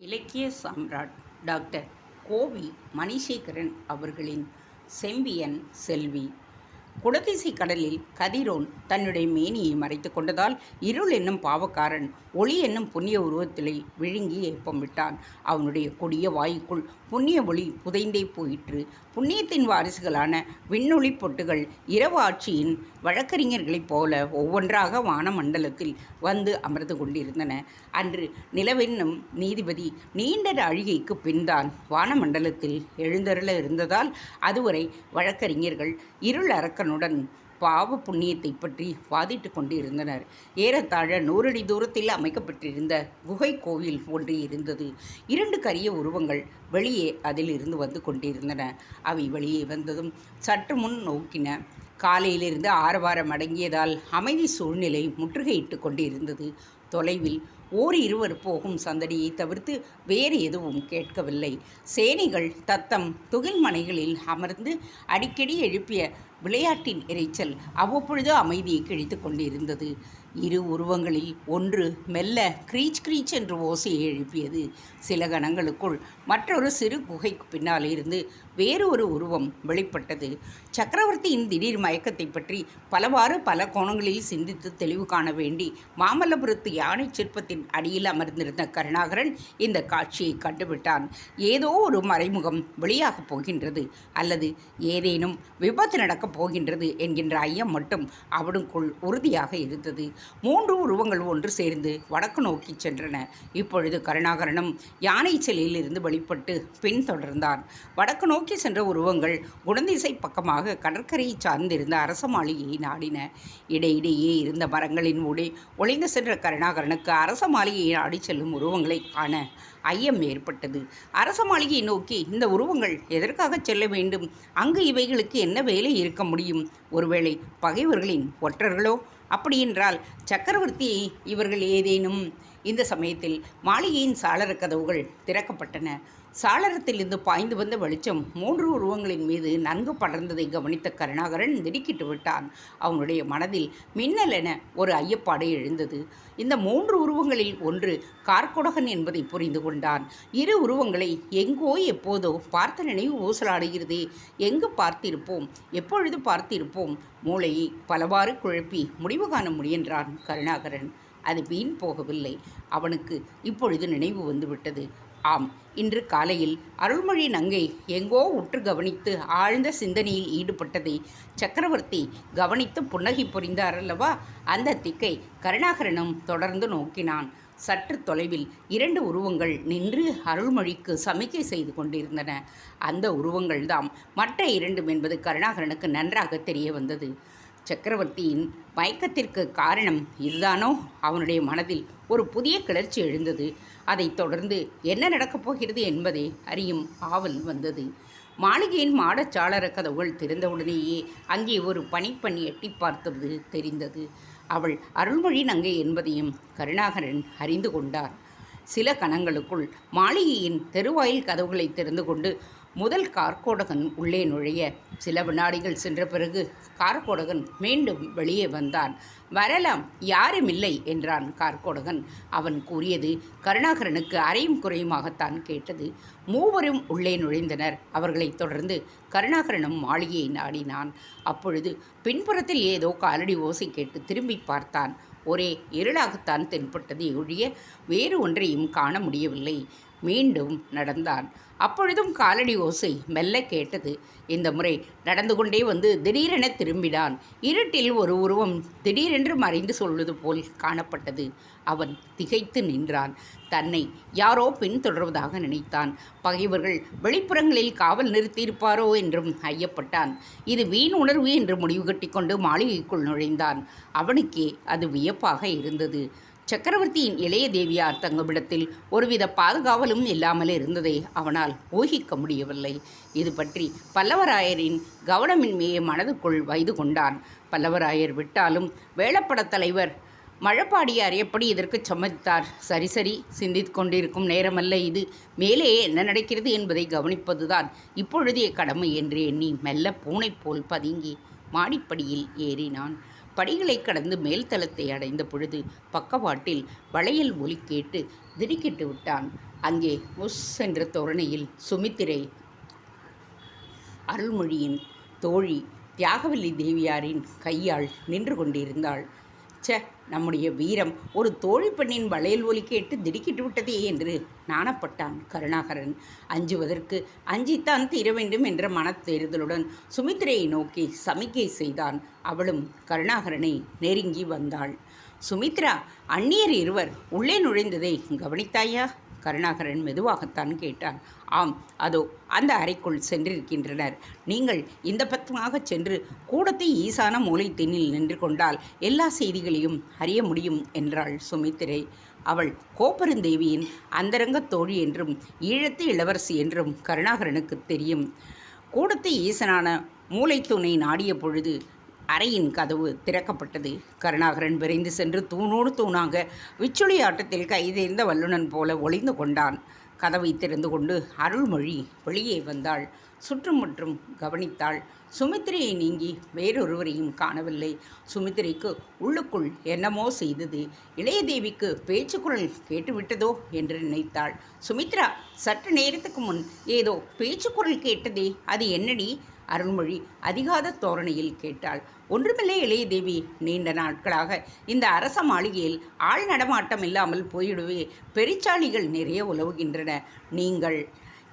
இலக்கிய சாம்ராட் டாக்டர் கோவி மணிசேகரன் அவர்களின் செம்பியன் செல்வி. குடதிசை கடலில் கதிரோன் தன்னுடைய மேனியை மறைத்து கொண்டதால் இருள் என்னும் பாவக்காரன் ஒளி என்னும் புண்ணிய உருவத்திலே விழுங்கி ஏப்பம் விட்டான். அவனுடைய கொடிய வாயுக்குள் புண்ணிய ஒளி புதைந்தே போயிற்று. புண்ணியத்தின் வாரிசுகளான விண்ணொளி பொட்டுகள் இரவு ஆட்சியின் வழக்கறிஞர்களைப் போல ஒவ்வொன்றாக வானமண்டலத்தில் வந்து அமர்ந்து கொண்டிருந்தன. அன்று நிலவென்னும் நீதிபதி நீண்ட அழுகைக்கு பின்தான் வானமண்டலத்தில் எழுந்தருள இருந்ததால் அதுவரை வழக்கறிஞர்கள் இருள் அரக்கனுடன் பாவ புண்ணியத்தை பற்றி வாதிட்டு கொண்டிருந்தனர். ஏறத்தாழ நூறடி தூரத்தில் அமைக்கப்பட்டிருந்த குகை கோவில் ஒன்று இருந்தது. இரண்டு கரிய உருவங்கள் வெளியே அதில் இருந்து வந்து கொண்டிருந்தன. அவை வெளியே வந்ததும் சற்று முன் நோக்கின. காலையிலிருந்து ஆரவாரம் அடங்கியதால் அமைதி சூழ்நிலை முற்றுகையிட்டு கொண்டிருந்தது. தொலைவில் ஓர் இருவர் போகும் சந்தடியை தவிர்த்து வேறு எதுவும் கேட்கவில்லை. சேனைகள் தத்தம் துகில் மனைகளில் அமர்ந்து அடிக்கடி எழுப்பிய விளையாட்டின் இரைச்சல் அவ்வப்பொழுது அமைதியை கிழித்து கொண்டிருந்தது. இரு உருவங்களில் ஒன்று மெல்ல க்ரீச் க்ரீச் என்று ஓசையை எழுப்பியது. சில கணங்களுக்குள் மற்றொரு சிறு குகைக்கு பின்னால் இருந்து வேறு ஒரு உருவம் வெளிப்பட்டது. சக்கரவர்த்தியின் திடீர் மயக்கத்தை பற்றி பலவாறு பல கோணங்களில் சிந்தித்து தெளிவு காண வேண்டி மாமல்லபுரத்து யானை சிற்பத்தின் அடியில் அமர்ந்திருந்த கருணாகரன் இந்த காட்சியை கண்டுவிட்டான். ஏதோ ஒரு மறைமுகம் வெளியாகப் போகின்றது அல்லது ஏதேனும் விபத்து நடக்கப் போகின்றது என்கின்ற ஐயம் மட்டும் அவனுக்குள் உறுதியாக இருந்தது. மூன்று உருவங்கள் ஒன்று சேர்ந்து வடக்கு நோக்கி சென்றன. இப்பொழுது கருணாகரனும் யானை சிலையிலிருந்து வெளிப்பட்டு பின்தொடர்ந்தான். வடக்கு நோக்கி சென்ற உருவங்கள் குழந்தைசை பக்கமாக கடற்கரையை சார்ந்திருந்த அரச மாளிகையை நாடின. இடையிடையே இருந்த மரங்களின் ஊடே ஒளிந்து சென்ற கருணாகரனுக்கு அரச மாளிகையை நாடி செல்லும் உருவங்களை காண ஐயம் ஏற்பட்டது. அரச மாளிகையை நோக்கி இந்த உருவங்கள் எதற்காக செல்ல வேண்டும்? அங்கு இவைகளுக்கு என்ன வேலை இருக்க முடியும்? ஒருவேளை பகைவர்களின் ஒற்றர்களோ? அப்படியென்றால் சக்கரவர்த்தி இவர்கள் ஏதேனும்? இந்த சமயத்தில் மாளிகையின் சாளர கதவுகள் திறக்கப்பட்டன. சாளரத்திலிருந்து பாய்ந்து வந்த வெளிச்சம் மூன்று உருவங்களின் மீது நன்கு படர்ந்ததை கவனித்த கருணாகரன் திடுக்கிட்டு விட்டான். அவனுடைய மனதில் மின்னல் என ஒரு ஐயப்பாடு எழுந்தது. இந்த மூன்று உருவங்களில் ஒன்று கார்கொடகன் என்பதை புரிந்து கொண்டான். இரு உருவங்களை எங்கோ எப்போதோ பார்த்த நினைவு ஊசலாடுகிறதே. எங்கு பார்த்திருப்போம்? எப்பொழுது பார்த்திருப்போம்? மூளையை பலவாறு குழப்பி முடிவு காண முயன்றான். கருணாகரன். அது வீண் போகவில்லை. அவனுக்கு இப்பொழுது நினைவு வந்துவிட்டது. ஆம் இன்று காலையில் அருள்மொழி நங்கை எங்கோ உற்று கவனித்து ஆழ்ந்த சிந்தனையில் ஈடுபட்டதை சக்கரவர்த்தி கவனித்து புன்னகை புரிந்தார் அல்லவா? அந்த திக்கை கருணாகரனும் தொடர்ந்து நோக்கினான். சற்று தொலைவில் இரண்டு உருவங்கள் நின்று அருள்மொழிக்கு சமிக்கை செய்து கொண்டிருந்தன. அந்த உருவங்கள்தாம் மற்ற இரண்டும் என்பது கருணாகரனுக்கு நன்றாக தெரிய வந்தது. சக்கரவர்த்தியின் மயக்கத்திற்கு காரணம் இதுதானோ? அவனுடைய மனதில் ஒரு புதிய கிளர்ச்சி எழுந்தது. அதைத் தொடர்ந்து என்ன நடக்கப் போகிறது என்பதை அறியும் ஆவல் வந்தது. மாளிகையின் மாடச்சாளர கதவுகள் திறந்தவுடனேயே அங்கே ஒரு பனிப்பணி எட்டி பார்த்தது தெரிந்தது. அவள் அருள்மொழி நங்கை என்பதையும் கருணாகரன் அறிந்து கொண்டார். சில கணங்களுக்குள் மாளிகையின் தெருவாயில் கதவுகளை திறந்து கொண்டு முதல் கார்கோடகன் உள்ளே நுழைய சில வினாடிகள் சென்ற பிறகு கார்கோடகன் மீண்டும் வெளியே வந்தான். வரலாம் யாரும் இல்லை என்றான் கார்கோடகன். அவன் கூறியது கருணாகரனுக்கு அறையும் குறையுமாகத்தான் கேட்டது. மூவரும் உள்ளே நுழைந்தனர். அவர்களைத் தொடர்ந்து கருணாகரனும் மாளிகையை நாடினான். அப்பொழுது பின்புறத்தில் ஏதோ காலடி ஓசை கேட்டு திரும்பி பார்த்தான். ஒரே இருளாகத்தான் தென்பட்டது ஒழிய வேறு ஒன்றையும் காண முடியவில்லை. மீண்டும் நடந்தான். அப்பொழுதும் காலடி ஓசை மெல்ல கேட்டது. இந்த முறை நடந்து கொண்டே வந்து திடீரென திரும்பினான். இருட்டில் ஒரு உருவம் திடீரென்று மறைந்து சொல்வது போல் காணப்பட்டது. அவன் திகைத்து நின்றான். தன்னை யாரோ பின்தொடர்வதாக நினைத்தான். பகைவர்கள் வெளிப்புறங்களில் காவல் நிறுத்தியிருப்பாரோ என்றும் ஐயப்பட்டான். இது வீண் உணர்வு என்று முடிவு கட்டிக்கொண்டு மாளிகைக்குள் நுழைந்தான். அவனுக்கே அது வியப்பாக இருந்தது. சக்கரவர்த்தியின் இளைய தேவியார் தங்குமிடத்தில் ஒருவித பாதுகாவலும் இல்லாமல் இருந்ததை அவனால் ஊகிக்க முடியவில்லை. இது பற்றி பல்லவராயரின் கவனமின்மையை மனதுக்குள் வைது கொண்டான். பல்லவராயர் விட்டாலும் வேளப்பட தலைவர் மழப்பாடியார் எப்படி இதற்கு சம்மதித்தார். சரி சரி சிந்தித்து கொண்டிருக்கும் நேரமல்ல இது. மேலே என்ன நடக்கிறது என்பதை கவனிப்பதுதான் இப்பொழுதைய கடமை என்று எண்ணி மெல்ல பூனை போல் பதுங்கி மாடிப்படியில் ஏறினான். படிகளை கடந்து மேல்தளத்தை அடைந்த பொழுது பக்கவாட்டில் வளையல் ஒலி கேட்டு திடுக்கிட்டு விட்டான். அங்கே முஸ் என்ற தோரணையில் சுமித்திரை அருள்மொழியின் தோழி தியாகவல்லி தேவியாரின் கையால் நின்று கொண்டிருந்தாள். ச்சே நம்முடைய வீரம் ஒரு தோழி பெண்ணின் வளையல் ஒலி கேட்டு திடுக்கிட்டு விட்டதே என்று நாணப்பட்டான் கருணாகரன். அஞ்சுவதற்கு அஞ்சித்தான் தீர வேண்டும் என்ற மனத்தேறுதலுடன் சுமித்திரையை நோக்கி சமிக்கை செய்தான். அவளும் கருணாகரனை நெருங்கி வந்தாள். சுமித்ரா அந்நியர் இருவர் உள்ளே நுழைந்ததை கவனித்தாயா? கருணாகரன் மெதுவாகத்தான் கேட்டான். ஆம் அதோ அந்த அறைக்குள் சென்றிருக்கின்றனர். நீங்கள் இந்த பக்கமாக சென்று கூடத்தை ஈசான மூலைத்தென்னில் நின்று கொண்டால் எல்லா செய்திகளையும் அறிய முடியும் என்றாள் சுமித்திரை. அவள் கோப்பெருந்தேவியின் அந்தரங்கத் தோழி என்றும் ஈழத்து இளவரசி என்றும் கருணாகரனுக்கு தெரியும். கூடத்தை ஈசனான மூளைத்தூணை நாடிய பொழுது அறையின் கதவு திறக்கப்பட்டது. கருணாகரன் விரைந்து சென்று தூணோடு தூணாக விச்சுளி ஆட்டத்தில் கைதேர்ந்த வல்லுனன் போல ஒளிந்து கொண்டான். கதவை திறந்து கொண்டு அருள்மொழி வெளியே வந்தாள். சுற்றுமுற்றும் கவனித்தாள். சுமித்திரையை நீங்கி வேறொருவரையும் காணவில்லை. சுமித்திரைக்கு உள்ளுக்குள் என்னமோ செய்தது. இளையதேவிக்கு பேச்சுக்குரல் கேட்டுவிட்டதோ என்று நினைத்தாள். சுமித்ரா சற்று நேரத்துக்கு முன் ஏதோ பேச்சுக்குரல் கேட்டதே. அது என்னடி? அருள்மொழி அதிகாத தோரணையில் கேட்டாள். ஒன்றுமில்லை இளைய தேவி நீண்ட நாட்களாக இந்த அரச மாளிகையில் ஆள் நடமாட்டம் இல்லாமல் போயிடுவே பெரிச்சாளிகள் நிறைய உலவுகின்றன. நீங்கள்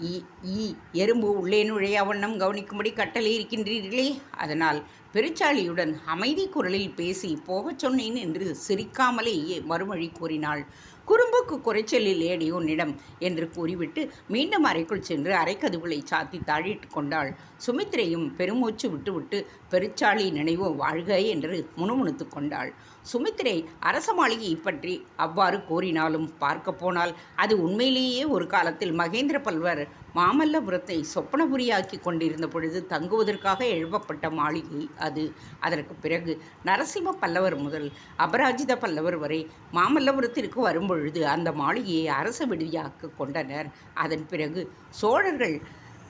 ஈ ஈ எறும்பு உள்ளே நுழைய வண்ணம் கவனிக்கும்படி கட்டளை இருக்கின்றீர்களே? அதனால் பெருச்சாளியுடன் அமைதி குரலில் பேசி போகச் சொன்னேன் என்று சிரிக்காமலேயே மறுமொழி கூறினாள். குறும்புக்கு குறைச்சலில் ஏடி உன்னிடம் என்று கூறிவிட்டு மீண்டும் அறைக்குள் சென்று அரைக்கதவுகளை சாத்தி தாழிட்டு கொண்டாள். சுமித்திரையும் பெருமூச்சு விட்டுவிட்டு பெருச்சாளி நினைவு வாழ்க என்று முணுமுணுத்து கொண்டாள். சுமித்திரை அரச மாளிகையை பற்றி அவ்வாறு கூறினாலும் பார்க்க போனால் அது உண்மையிலேயே ஒரு காலத்தில் மகேந்திர பல்வர் மாமல்லபுரத்தை சொப்பனபுரியாக்கி கொண்டிருந்த பொழுது தங்குவதற்காக எழுப்பப்பட்ட மாளிகை அது. அதற்கு பிறகு நரசிம்ம பல்லவர் முதல் அபராஜித பல்லவர் வரை மாமல்லபுரத்திற்கு வரும்பொழுது அந்த மாளிகையை அரசு விடுதியாக்க கொண்டனர். அதன் பிறகு சோழர்கள்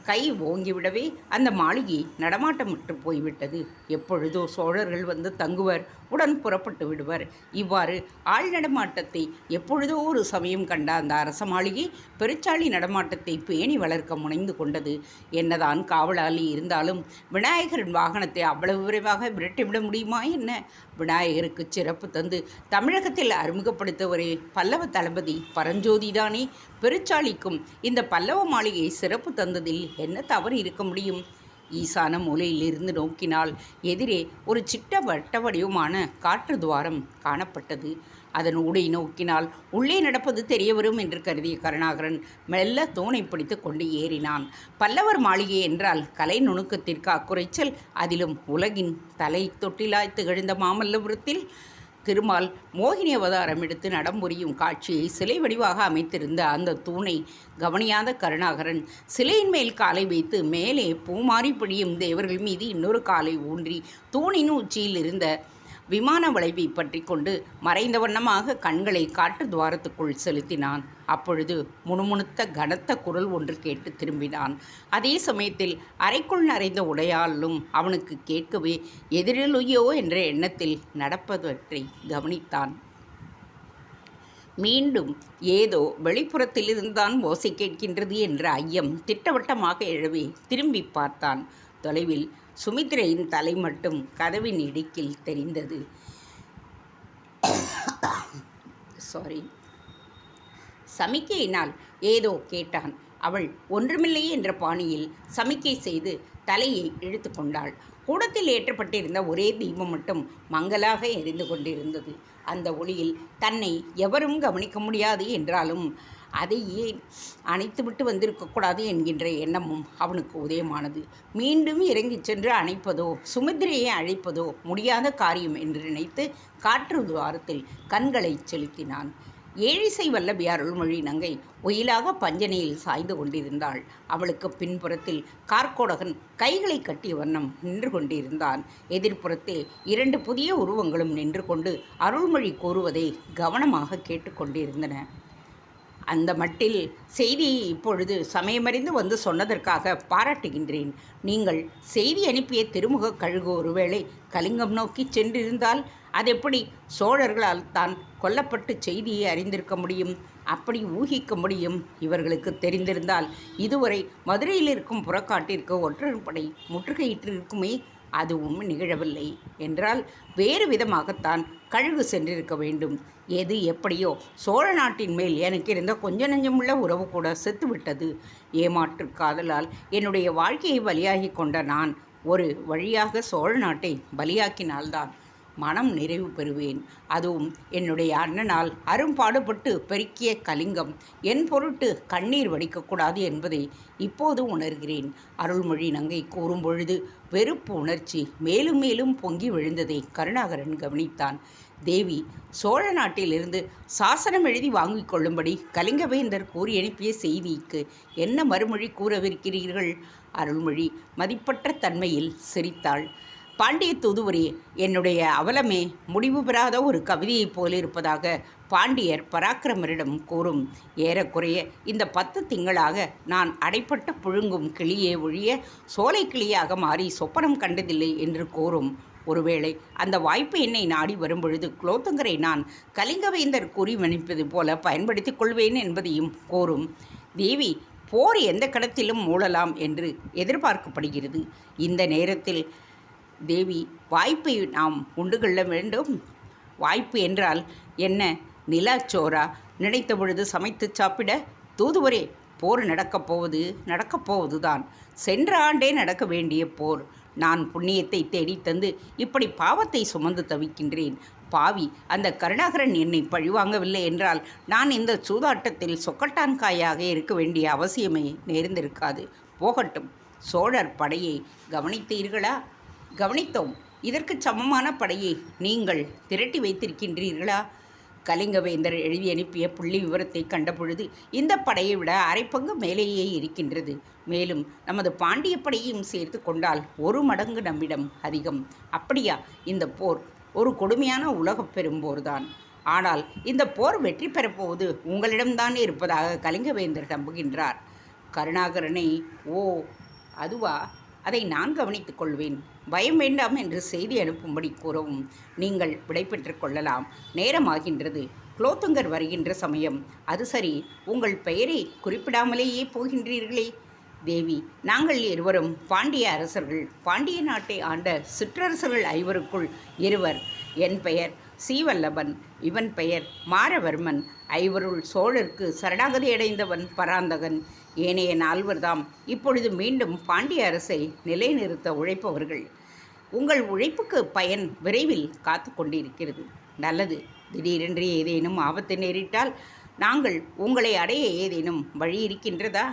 கை ஓங்கிவிடவே அந்த மாளிகை நடமாட்டமிட்டு போய்விட்டது. எப்பொழுதோ சோழர்கள் வந்து தங்குவர் உடன் புறப்பட்டு விடுவர். இவ்வாறு ஆள் நடமாட்டத்தை எப்பொழுதோ ஒரு சமயம் கண்ட அந்த அரச மாளிகை பெருச்சாளி நடமாட்டத்தை பேணி வளர்க்க முனைந்து கொண்டது. என்னதான் காவலாளி இருந்தாலும் விநாயகரின் வாகனத்தை அவ்வளவு விரைவாக விரட்டிவிட முடியுமா என்ன? விநாயகருக்கு சிறப்பு தந்து தமிழகத்தில் அறிமுகப்படுத்தவரே பல்லவ தளபதி பரஞ்சோதிதானே பெருச்சாளிக்கும் இந்த பல்லவ மாளிகை சிறப்பு தந்ததில் என்ன தவறு இருக்க முடியும்? ஈசான மூலையிலிருந்து நோக்கினால் எதிரே ஒரு சிட்ட வட்ட வடிவமான காற்று துவாரம் காணப்பட்டது. அதன் ஊடை நோக்கினால் உள்ளே நடப்பது தெரிய வரும் என்று கருதிய கருணாகரன் மெல்ல தூணை பிடித்து கொண்டு ஏறினான். பல்லவர் மாளிகை என்றால் கலை நுணுக்கத்திற்கு அக்குறைச்சல் அதிலும் உலகின் தலை தொட்டிலாய் திகழ்ந்த மாமல்லபுரத்தில் திருமால் மோகினி அவதாரம் எடுத்து நடம்புரியும் காட்சியை சிலை வடிவாக அமைத்திருந்த அந்த தூணை கவனியாத கருணாகரன் சிலையின் மேல் காலை வைத்து மேலே பூமாரி பிடியும் தேவர்கள் மீது இன்னொரு காலை ஊன்றி தூணின் உச்சியில் இருந்த விமான வளைவை பற்றி கொண்டு மறைந்த வண்ணமாக கண்களை காற்று துவாரத்துக்குள் செலுத்தினான். அப்பொழுது முணுமுணுத்த கனத்த குரல் ஒன்று கேட்டு திரும்பினான். அதே சமயத்தில் அறைக்குள் நரைந்த உடையாலும் அவனுக்கு கேட்கவே எதிரிலுயோ என்ற எண்ணத்தில் நடப்பதற்றை கவனித்தான். மீண்டும் ஏதோ வெளிப்புறத்திலிருந்தான் ஓசை கேட்கின்றது என்ற ஐயம் திட்டவட்டமாக எழவே திரும்பி பார்த்தான். தொலைவில் சுமித்ரையின் தலை மட்டும் கதவின் இடுக்கில் தெரிந்தது. சாரி சமிக்கையினால் ஏதோ கேட்டான். அவள் ஒன்றுமில்லை என்ற பாணியில் சமிக்கை செய்து தலையை இழுத்து கொண்டாள். கூடத்தில் ஏற்றப்பட்டிருந்த ஒரே தீபம் மட்டும் மங்கலாக எரிந்து கொண்டிருந்தது. அந்த ஒளியில் தன்னை எவரும் கவனிக்க முடியாது என்றாலும் அதை ஏன் அணைத்துவிட்டு வந்திருக்கக்கூடாது என்கின்ற எண்ணமும் அவனுக்கு உதயமானது. மீண்டும் இறங்கிச் சென்று அணைப்பதோ சுமித்ரையை அழைப்பதோ முடியாத காரியம் என்று நினைத்து காற்று துவாரத்தில் கண்களை செலுத்தினான். ஏழிசை வல்லபி அருள்மொழி நங்கை ஒயிலாக பஞ்சனையில் சாய்ந்து கொண்டிருந்தாள். அவளுக்கு பின்புறத்தில் கார்கோடகன் கைகளை கட்டிய வண்ணம் நின்று கொண்டிருந்தான். எதிர்ப்புறத்தில் இரண்டு புதிய உருவங்களும் நின்று கொண்டு அருள்மொழி கூறுவதை கவனமாக கேட்டுக்கொண்டிருந்தன அந்த மட்டில் செய்தியை இப்பொழுது சமயமறிந்து வந்து சொன்னதற்காக பாராட்டுகின்றேன். நீங்கள் செய்தி அனுப்பிய திருமுக கழுகு ஒருவேளை கலிங்கம் நோக்கி சென்றிருந்தால் அது எப்படி சோழர்களால் தான் கொல்லப்பட்டு செய்தியை அறிந்திருக்க முடியும்? அப்படி ஊகிக்க முடியும். இவர்களுக்கு தெரிந்திருந்தால் இதுவரை மதுரையில் இருக்கும் புறக்காட்டிற்கு ஒற்றர் படை முற்றுகையிட்டிருக்குமே அதுவும் நிகழவில்லை. என்றால் வேறு விதமாகத்தான் கழுகு சென்றிருக்க வேண்டும். எது எப்படியோ சோழ நாட்டின் மேல் எனக்கு இருந்த கொஞ்ச நஞ்சமுள்ள உறவு கூட செத்துவிட்டது ஏமாற்று காதலால் என்னுடைய வாழ்க்கையை பலியாகி கொண்ட நான் ஒரு வழியாக சோழ நாட்டை பலியாக்கினால்தான் மனம் நிறைவு பெறுவேன். அதுவும் என்னுடைய அண்ணனால் அரும்பாடுபட்டு பெருக்கிய கலிங்கம். என் பொருட்டு கண்ணீர் வடிக்கக்கூடாது என்பதை இப்போது உணர்கிறேன். அருள்மொழி நங்கை கூறும் பொழுது வெறுப்பு உணர்ச்சி மேலும் மேலும் பொங்கி விழுந்ததை கருணாகரன் கவனித்தான். தேவி சோழ நாட்டிலிருந்து சாசனம் எழுதி வாங்கிக் கொள்ளும்படி கலிங்கவேந்தர் கூறி அனுப்பிய செய்திக்கு என்ன மறுமொழி கூறவிருக்கிறீர்கள்? அருள்மொழி மதிப்பற்ற தன்மையில் சிரித்தாள். பாண்டிய தூதுவரி என்னுடைய அவலமே முடிவு பெறாத ஒரு கவிதையைப் போல இருப்பதாக பாண்டியர் பராக்கிரமரிடம் கூறும். ஏறக்குறைய இந்த பத்து திங்களாக நான் அடைப்பட்ட புழுங்கும் கிளியே ஒழிய சோலை கிளியாக மாறி சொப்பனம் கண்டதில்லை என்று கூறும். ஒருவேளை அந்த வாய்ப்பு என்னை நாடி வரும்பொழுது குலோத்துங்கரை நான் கலிங்கவேந்தர் கூறி மன்னிப்பது போல பயன்படுத்திக் கொள்வேன் என்பதையும் கூறும். தேவி போர் எந்த கடத்திலும் மூழலாம் என்று எதிர்பார்க்கப்படுகிறது. இந்த நேரத்தில் தேவி வாய்ப்பை நாம் உண்டு கொள்ள வேண்டும். வாய்ப்பு என்றால் என்ன? நிலாச்சோரா நினைத்த பொழுது சமைத்து சாப்பிட தூதுவரே போர் நடக்கப் போவது நடக்கப் போவதுதான். சென்ற ஆண்டே நடக்க வேண்டிய போர். நான் புண்ணியத்தை தேடி தந்து இப்படி பாவத்தை சுமந்து தவிக்கின்றேன். பாவி அந்த கருணாகரன் என்னை பழிவாங்கவில்லை என்றால் நான் இந்த சூதாட்டத்தில் சொக்கட்டான் காயாக இருக்க வேண்டிய அவசியமே நேர்ந்திருக்காது. போகட்டும். சோழர் படையை கவனித்தீர்களா? கவனித்தோம். இதற்கு சமமான படையை நீங்கள் திரட்டி வைத்திருக்கின்றீர்களா? கலிங்கவேந்தர் எழுதி அனுப்பிய புள்ளி விவரத்தை கண்டபொழுது இந்த படையை விட அரைப்பங்கு மேலேயே இருக்கின்றது. மேலும் நமது பாண்டிய படையையும் சேர்த்து கொண்டால் ஒரு மடங்கு நம்மிடம் அதிகம். அப்படியா? இந்த போர் ஒரு கொடுமையான உலகப் பெரும்போர்தான் ஆனால் இந்த போர் வெற்றி பெறப்போவது உங்களிடம்தான் இருப்பதாக கலிங்கவேந்தர் நம்புகின்றார். கருணாகரனை ஓ அதுவா? அதை நான் கவனித்துக் கொள்வேன். பயம் வேண்டாம் என்று செய்தி அனுப்பும்படி கூறவும் நீங்கள் விடைபெற்று கொள்ளலாம். நேரமாகின்றது. குலோத்துங்கர் வருகின்ற சமயம். அது சரி உங்கள் பெயரை குறிப்பிடாமலேயே போகின்றீர்களே. தேவி நாங்கள் இருவரும் பாண்டிய அரசர்கள் பாண்டிய நாட்டை ஆண்ட சிற்றரசர்கள் ஐவருக்குள் இருவர். என் பெயர் சீவல்லபன் இவன் பெயர் மாரவர்மன் ஐவருள் சோழருக்கு சரணாகதி அடைந்தவன் பராந்தகன். ஏனைய நால்வர்தாம் இப்பொழுது மீண்டும் பாண்டிய அரசை நிலைநிறுத்த உழைப்பவர்கள். உங்கள் உழைப்புக்கு பயன் விரைவில் காத்து கொண்டிருக்கிறது. நல்லது. திடீரென்று ஏதேனும் ஆபத்து நேரிட்டால் நாங்கள் உங்களை அடைய ஏதேனும் வழி இருக்கின்றதா?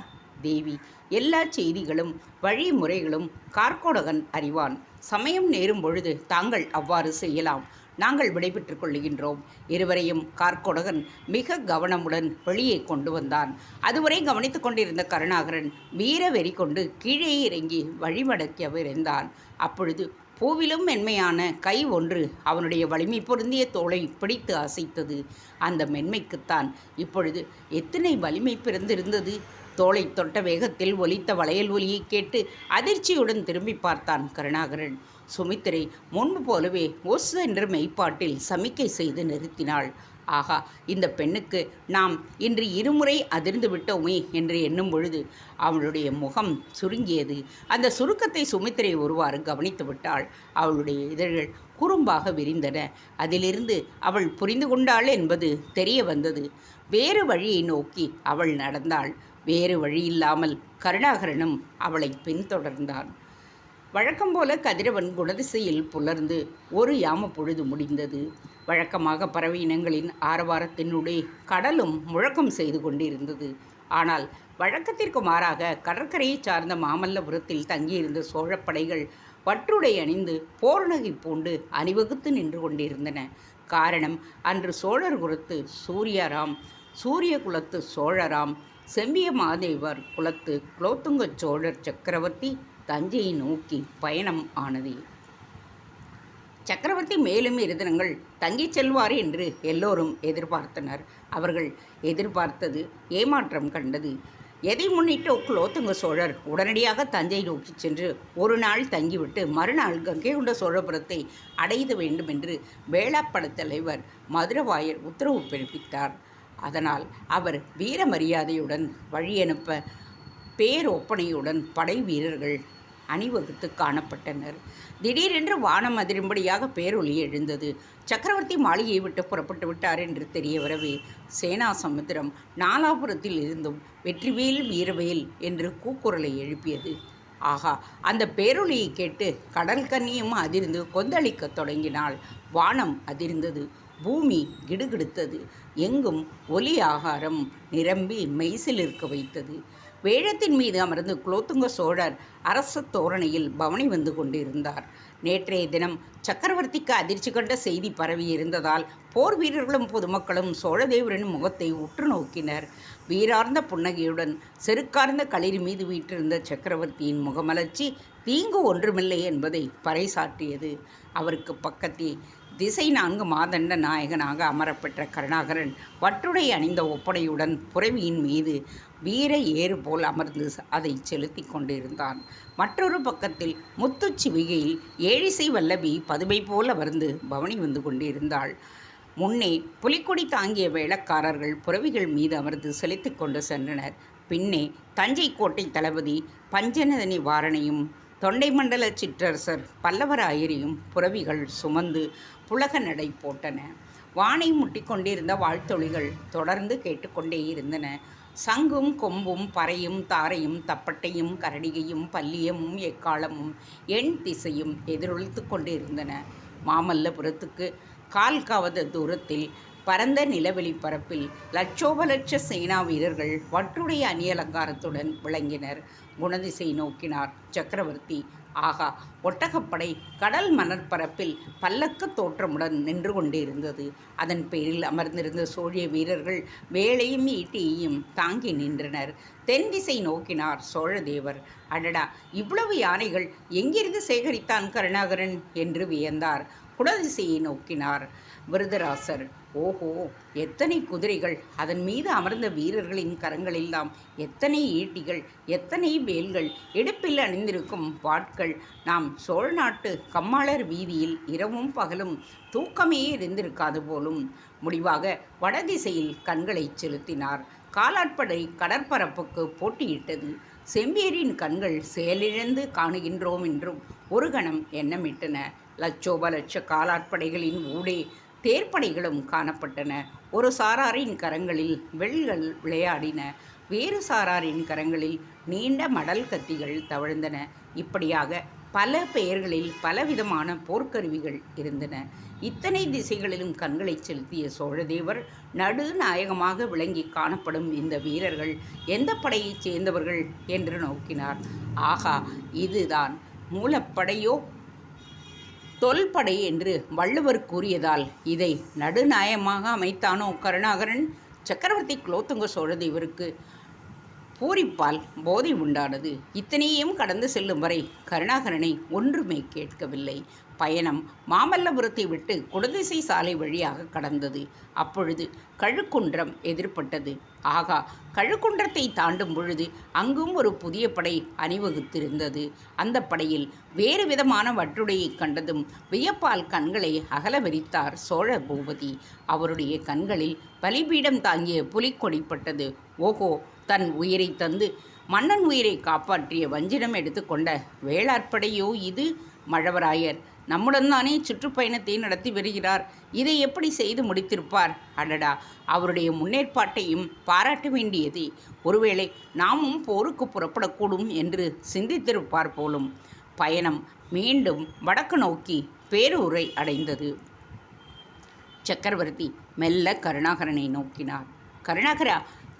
தேவி எல்லா செய்திகளும் வழிமுறைகளும் கார்கோடகன் அறிவான். சமயம் நேரும் பொழுது தாங்கள் அவ்வாறு செய்யலாம். நாங்கள் விடைபெற்றுக் கொள்ளுகின்றோம் இருவரையும் கார்கோடகன் மிக கவனமுடன் வெளியே கொண்டு வந்தான். அதுவரை கவனித்துக் கொண்டிருந்த கருணாகரன் வீர வெறி கொண்டு கீழே இறங்கி வழிமடக்கி விரைந்தான் அப்பொழுது பூவிலும் மென்மையான கை ஒன்று அவனுடைய வலிமை பொருந்திய தோளை பிடித்து அசைத்தது. அந்த மென்மைக்குத்தான் இப்பொழுது எத்தனை வலிமை பிறந்திருந்தது? தோளை தொட்ட வேகத்தில் ஒலித்த வளையல் ஒலியை கேட்டு அதிர்ச்சியுடன் திரும்பி பார்த்தான் கருணாகரன். சுமித்திரை முன்பு போலவே ஒஸ் என்ற மெய்ப்பாட்டில் சமிக்கை செய்து நிறுத்தினாள். ஆகா இந்த பெண்ணுக்கு நாம் இன்று இருமுறை அதிர்ந்து விட்டோமே என்று எண்ணும் பொழுது அவளுடைய முகம் சுருங்கியது. அந்த சுருக்கத்தை சுமித்திரை ஒருவாறு கவனித்து விட்டாள். அவளுடைய இதழ்கள் குறும்பாக விரிந்தன. அதிலிருந்து அவள் புரிந்து கொண்டாள் என்பது தெரிய வந்தது. வேறு வழியை நோக்கி அவள் நடந்தாள். வேறு வழியில்லாமல் கருணாகரனும் அவளை பின்தொடர்ந்தான். வழக்கம் போல கதிரவன் குணதிசையில் புலர்ந்து ஒரு யாம பொழுது முடிந்தது. வழக்கமாக பறவை இனங்களின் ஆரவாரத்தினுடைய கடலும் முழக்கம் செய்து கொண்டிருந்தது. ஆனால் வழக்கத்திற்கு மாறாக கடற்கரையை சார்ந்த மாமல்லபுரத்தில் தங்கியிருந்த சோழப்படைகள் பற்றுடை அணிந்து போர்நகை பூண்டு அணிவகுத்து நின்று கொண்டிருந்தன. காரணம் அன்று சோழர் குலத்து சூரியராம் சூரிய குலத்து சோழராம் செம்பிய மாதேவர் குலத்து குலோத்துங்க சோழர் சக்கரவர்த்தி தஞ்சையை நோக்கி பயணம் ஆனது. சக்கரவர்த்தி மேலும் இரு தினங்கள் தங்கிச் செல்வார் என்று எல்லோரும் எதிர்பார்த்தனர். அவர்கள் எதிர்பார்த்தது ஏமாற்றம் கண்டது. எதை முன்னிட்டு குலோத்துங்க சோழர் உடனடியாக தஞ்சை நோக்கி சென்று ஒரு நாள் தங்கிவிட்டு மறுநாள் கங்கை கொண்ட சோழபுரத்தை அடைந்து வேண்டும் என்று வேளாப்பட தலைவர் மதுரவாயர் உத்தரவு பிறப்பித்தார். அதனால் அவர் வீர மரியாதையுடன் வழியனுப்ப பேரொப்பனையுடன் படை வீரர்கள் அணிவகுத்து காணப்பட்டனர். திடீரென்று வானம் அதிரும்படியாக பேரொலி எழுந்தது. சக்கரவர்த்தி மாளிகையை விட்டு புறப்பட்டு விட்டார் என்று தெரிய வரவே சேனா சமுத்திரம் நாலாபுரத்தில் இருந்தும் வெற்றிவேல் வீரவேல் என்று கூக்குரலை எழுப்பியது. ஆகா அந்த பேரொலியை கேட்டு கடல் கன்னியும் அதிர்ந்து கொந்தளிக்கத் தொடங்கினாள். வானம் அதிர்ந்தது. பூமி கிடுகிடுத்தது. எங்கும் ஒலி ஆகாரம் நிரம்பி மெய்சிலிருக்க வைத்தது. வேழத்தின் மீது அமர்ந்து குலோத்துங்க சோழர் அரச தோரணையில் பவனி வந்து கொண்டிருந்தார். நேற்றைய தினம் சக்கரவர்த்திக்கு அதிர்ச்சி கண்ட செய்தி பரவி இருந்ததால் போர் வீரர்களும் பொதுமக்களும் சோழதேவரின் முகத்தை உற்று நோக்கினர். வீரார்ந்த புன்னகையுடன் செருக்கார்ந்த களிர் மீது வீற்றிருந்த சக்கரவர்த்தியின் முகமலர்ச்சி தீங்கு ஒன்றுமில்லை என்பதை பறைசாற்றியது. அவருக்கு பக்கத்தில் திசை நான்கு மாதண்ட நாயகனாக அமரப்பெற்ற கருணாகரன் வற்றுடை அணிந்த ஒப்படையுடன் புறவியின் மீது வீர ஏறு போல் அமர்ந்து அதை செலுத்தி கொண்டிருந்தான். மற்றொரு பக்கத்தில் முத்துச்சிவிகையில் ஏழிசை வல்லவி பதுமை போல அமர்ந்து பவனி வந்து கொண்டிருந்தாள். முன்னே புலிக்கொடி தாங்கிய வேளக்காரர்கள் புறவிகள் மீது அமர்ந்து செலுத்தி கொண்டு சென்றனர். பின்னே தஞ்சை கோட்டை தளபதி பஞ்சநதனி வாரணையும் தொண்டை மண்டல சிற்றரசர் பல்லவராயரையும் புறவிகள் சுமந்து புலக நடை போட்டன. வானை முட்டி கொண்டிருந்த வாழ்த்தொழிகள் தொடர்ந்து கேட்டுக்கொண்டே இருந்தன. சங்கும் கொம்பும் பறையும் தாரையும் தப்பட்டையும் கரடிகையும் பல்லியமும் எக்காலமும் எண் திசையும் எதிரொலித்து கொண்டிருந்தன. மாமல்லபுரத்துக்கு கால் காவத தூரத்தில் பரந்த நிலவெளி பரப்பில் லட்சோப லட்ச சேனா வீரர்கள் வற்றுடைய அணியலங்காரத்துடன் விளங்கினர். குணதிசை நோக்கினார் சக்கரவர்த்தி. ஆகா ஒட்டகப்படை கடல் மணற்பரப்பில் பல்லக்க தோற்றமுடன் நின்று கொண்டிருந்தது. அதன் பேரில் அமர்ந்திருந்த சோழிய வீரர்கள் வேலையும் ஈட்டியையும் தாங்கி நின்றனர். தென் திசை நோக்கினார் சோழதேவர். அடடா இவ்வளவு யானைகள் எங்கிருந்து சேகரித்தான் கருணாகரன்? என்று வியந்தார். குடதிசையை நோக்கினார் விருதராசர். ஓஹோ எத்தனை குதிரைகள் அதன் மீது அமர்ந்த வீரர்களின் கரங்களெல்லாம் எத்தனை ஈட்டிகள் எத்தனை வேல்கள் இடுப்பில் அணிந்திருக்கும் வாட்கள் நாம் சோழ நாட்டு கம்மாளர் வீதியில் இரவும் பகலும் தூக்கமே இருந்திருக்காது போலும். முடிவாக வடதிசையில் கண்களை செலுத்தினார். காலாட்படை கடற்பரப்புக்கு போட்டியிட்டது. செம்பியரின் கண்கள் செயலிழந்து காணுகின்றோம் என்றும் ஒரு கணம் எண்ணமிட்டன. லட்சோப லட்ச காலாட்படைகளின் ஊடே தேர்ப்படைகளும் காணப்பட்டன. ஒரு சாராரின் கரங்களில் வெள்கள் விளையாடின. வேறு சாராரின் கரங்களில் நீண்ட மடல் கத்திகள் தவழ்ந்தன. இப்படியாக பல பெயர்களில் பலவிதமான போர்க்கருவிகள் இருந்தன. இத்தனை திசைகளிலும் கண்களை செலுத்திய சோழதேவர் நடுநாயகமாக விளங்கி காணப்படும் இந்த வீரர்கள் எந்த படையைச் சேர்ந்தவர்கள் என்று நோக்கினார். ஆகா இதுதான் மூலப்படையோ தொல்படை என்று வள்ளுவர் கூறியதால் இதை நடுநாயமாக அமைத்தானோ கருணாகரன்? சக்கரவர்த்தி குலோத்துங்க சோழதேவருக்கு பூரிப்பால் போதை உண்டானது. இத்தனையும் கடந்து செல்லும் வரை கருணாகரனை ஒன்றுமே கேட்கவில்லை. பயணம் மாமல்லபுரத்தை விட்டு குடதிசை சாலை வழியாக கடந்தது. அப்பொழுது கழுக்குன்றம் எதிர்பட்டது. ஆகா கழுக்குன்றத்தை தாண்டும் பொழுது அங்கும் ஒரு புதிய படை அணிவகுத்திருந்தது. அந்த படையில் வேறு விதமான வற்றுடையை கண்டதும் வியப்பால் கண்களை அகலவரித்தார் சோழ பூபதி அவருடைய கண்களில் பலிபீடம் தாங்கிய புலிக்கொடிப்பட்டது ஓகோ தன் உயிரை தந்து மன்னன் உயிரை காப்பாற்றிய வஞ்சிடம் எடுத்துக்கொண்ட வேளாற்படையோ இது? மழவராயர் நம்முடன் தானே சுற்றுப்பயணத்தை நடத்தி வருகிறார். இதை எப்படி செய்து முடித்திருப்பார்? அடடா அவருடைய முன்னேற்பாட்டையும் பாராட்ட வேண்டியது. ஒருவேளை நாமும் போருக்கு புறப்படக்கூடும் என்று சிந்தித்திருப்பார் போலும். பயணம் மீண்டும் வடக்கு நோக்கி பேரூரை அடைந்தது. சக்கரவர்த்தி மெல்ல கருணாகரனை நோக்கினார். கருணாகரா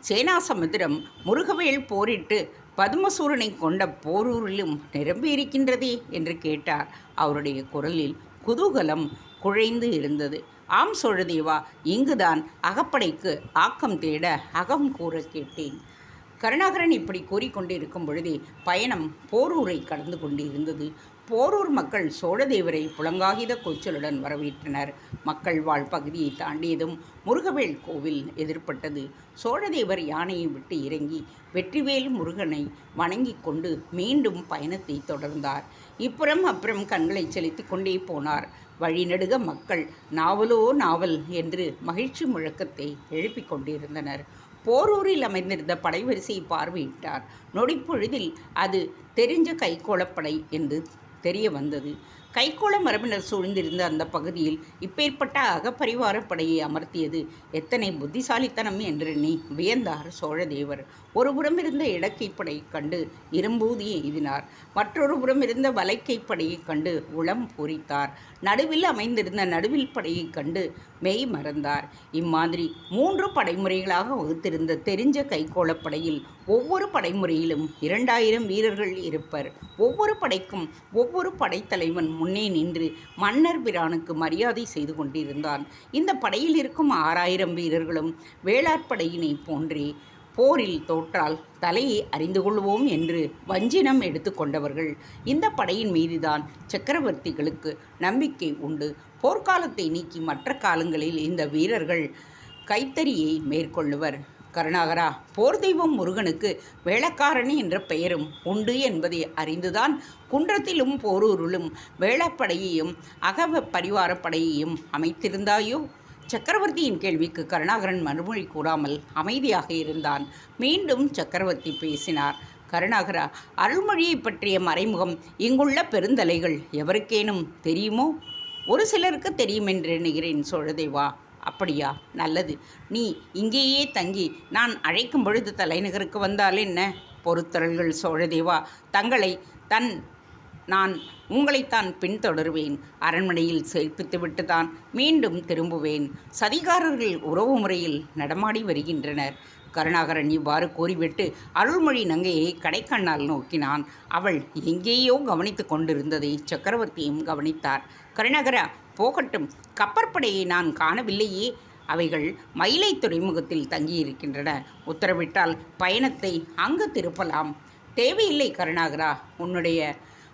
சேனாசமுத்திரம் முருகவேல் போரிட்டு பதுமசூரனை கொண்ட போரூரிலும் நிரம்பியிருக்கின்றதே என்று கேட்டார். அவருடைய குரலில் குதூகலம் குழைந்து இருந்தது. ஆம் சோழதேவா இங்குதான் அகப்படைக்கு ஆக்கம் தேட அகம் கூற கேட்டேன். கருணாகரன் இப்படி கூறிக்கொண்டிருக்கும் பொழுதே பயணம் போரூரை கடந்து கொண்டிருந்தது. போரூர் மக்கள் சோழதேவரை புலங்காகித கூச்சலுடன் வரவேற்றனர். மக்கள் வாழ் பகுதியை தாண்டியதும் முருகவேல் கோவில் எதிர்ப்பட்டது சோழதேவர் யானையை விட்டு இறங்கி வெற்றிவேல் முருகனை வணங்கிக் கொண்டு மீண்டும் பயணத்தை தொடர்ந்தார். இப்புறம் அப்புறம் கண்களை செலுத்திக் கொண்டே போனார். வழிநடுக மக்கள் நாவலோ நாவல் என்று மகிழ்ச்சி முழக்கத்தை எழுப்பிக் கொண்டிருந்தனர். போரூரில் அமைந்திருந்த படைவரிசையை பார்வையிட்டார். நொடிப்பொழுதில் அது தெரிஞ்ச கைகோளப்படை என்று தெரிய வந்தது. கைகோள மரபினர் சூழ்ந்திருந்த அந்த பகுதியில் இப்பேற்பட்ட அகப்பரிவார படையை அமர்த்தியது. எத்தனை புத்திசாலித்தனம் என்று நீ வியந்தார் சோழதேவர். ஒரு புறம் இருந்த இடக்கைப்படை கண்டு இரும்பூதி எய்தினார். மற்றொரு புறம் இருந்த வலைக்கைப்படையை கண்டு உளம் பூரித்தார் நடுவில் அமைந்திருந்த நடுவில் படையை கண்டு மெய் மறந்தார். இம்மாதிரி மூன்று படைமுறைகளாக வகுத்திருந்த தெரிஞ்ச கைகோளப்படையில் ஒவ்வொரு படைமுறையிலும் இரண்டாயிரம் வீரர்கள் இருப்பர். ஒவ்வொரு படைக்கும் ஒவ்வொரு படைத்தலைவன் முன்னே நின்று மன்னர் பிரானுக்கு மரியாதை செய்து கொண்டிருந்தான். இந்த படையில் இருக்கும் ஆறாயிரம் வீரர்களும் வேளாற்படையினை போன்றே போரில் தோற்றால் தலையை அறிந்து கொள்வோம் என்று வஞ்சினம் எடுத்துக்கொண்டவர்கள் இந்த படையின் மீதுதான் சக்கரவர்த்திகளுக்கு நம்பிக்கை உண்டு. போர்க்காலத்தை நீக்கி மற்ற காலங்களில் இந்த வீரர்கள் கைத்தறியை மேற்கொள்ளுவர். கருணாகரா போர் தெய்வம் முருகனுக்கு வேளக்காரணி என்ற பெயரும் உண்டு என்பதை அறிந்துதான் குன்றத்திலும் போரூரிலும் வேளப்படையையும் அகவ பரிவார படையையும் அமைத்திருந்தாயோ? சக்கரவர்த்தியின் கேள்விக்கு கருணாகரன் மறுமொழி கூறாமல் அமைதியாக இருந்தான். மீண்டும் சக்கரவர்த்தி பேசினார் கருணாகரா அருள்மொழியை பற்றிய மறைமுகம் இங்குள்ள பெருந்தலைகள் எவருக்கேனும் தெரியுமோ? ஒரு சிலருக்கு தெரியும் என்று எண்ணுகிறேன் சோழதேவா. அப்படியா? நல்லது. நீ இங்கேயே தங்கி நான் அழைக்கும் பொழுது தலைநகருக்கு வந்தால் என்ன? பொறுத்தரல்கள் சோழதேவா தங்களை தன் நான் உங்களைத்தான் பின்தொடருவேன். அரண்மனையில் சேர்ப்பித்துவிட்டு தான் மீண்டும் திரும்புவேன். சதிகாரர்கள் உறவு முறையில் நடமாடி வருகின்றனர். கருணாகரன் இவ்வாறு கூறிவிட்டு அருள்மொழி நங்கையை கடைக்கண்ணால் நோக்கினான். அவள் எங்கேயோ கவனித்து கொண்டிருந்ததை சக்கரவர்த்தியும் கவனித்தார். கருணாகரா போகட்டும் கப்பற்படையை நான் காணவில்லையே. அவைகள் மயிலை துறைமுகத்தில் தங்கியிருக்கின்றன. உத்தரவிட்டால் பயணத்தை அங்கு திருப்பலாம். தேவையில்லை கருணாகரா உன்னுடைய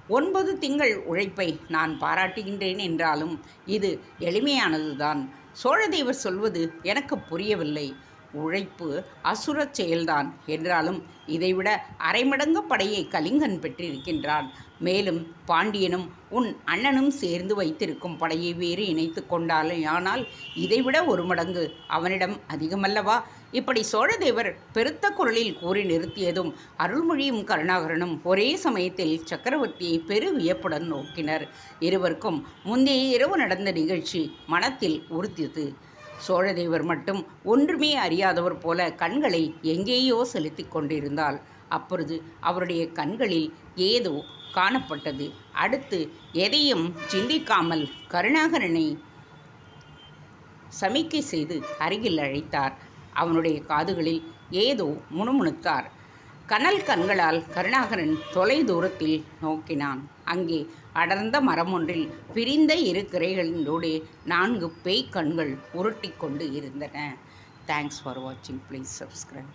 ஒன்பது திங்கள் உழைப்பை நான் பாராட்டுகின்றேன் என்றாலும் இது எளிமையானதுதான். சோழதேவர் சொல்வது எனக்கு புரியவில்லை. உழைப்பு அசுரச் செயல்தான் என்றாலும் இதைவிட அரைமடங்கு படையை கலிங்கன் பெற்றிருக்கின்றான். மேலும் பாண்டியனும் உன் அண்ணனும் சேர்ந்து வைத்திருக்கும் படையை வேறு இணைத்து கொண்டாலே ஆனால் இதைவிட ஒரு மடங்கு அவனிடம் அதிகமல்லவா? இப்படி சோழதேவர் பெருத்த குரலில் கூறி நிறுத்தியதும் அருள்மொழியும் கருணாகரனும் ஒரே சமயத்தில் சக்கரவர்த்தியை பெரு வியப்புடன் நோக்கினர். இருவருக்கும் முந்தைய இரவு நடந்த நிகழ்ச்சி மனத்தில் உறுத்தியது. சோழதேவர் மட்டும் ஒன்றுமே அறியாதவர் போல கண்களை எங்கேயோ செலுத்தி கொண்டிருந்தாள். அப்பொழுது அவருடைய கண்களில் ஏதோ காணப்பட்டது. அடுத்து எதையும் சிந்திக்காமல் கருணாகரனை சமிக்கை செய்து அருகில் அழைத்தார். அவனுடைய காதுகளில் ஏதோ முணுமுணுத்தார். கனல் கண்களால் கருணாகரன் தொலை தூரத்தில் நோக்கினான். அங்கே அடர்ந்த மரம் ஒன்றில் பிரிந்த இரு கிரைகளினோடு நான்கு பேய் கண்கள் உருட்டி கொண்டு இருந்தன. தேங்க்ஸ் ஃபார் வாட்சிங் ப்ளீஸ் சப்ஸ்கிரைப்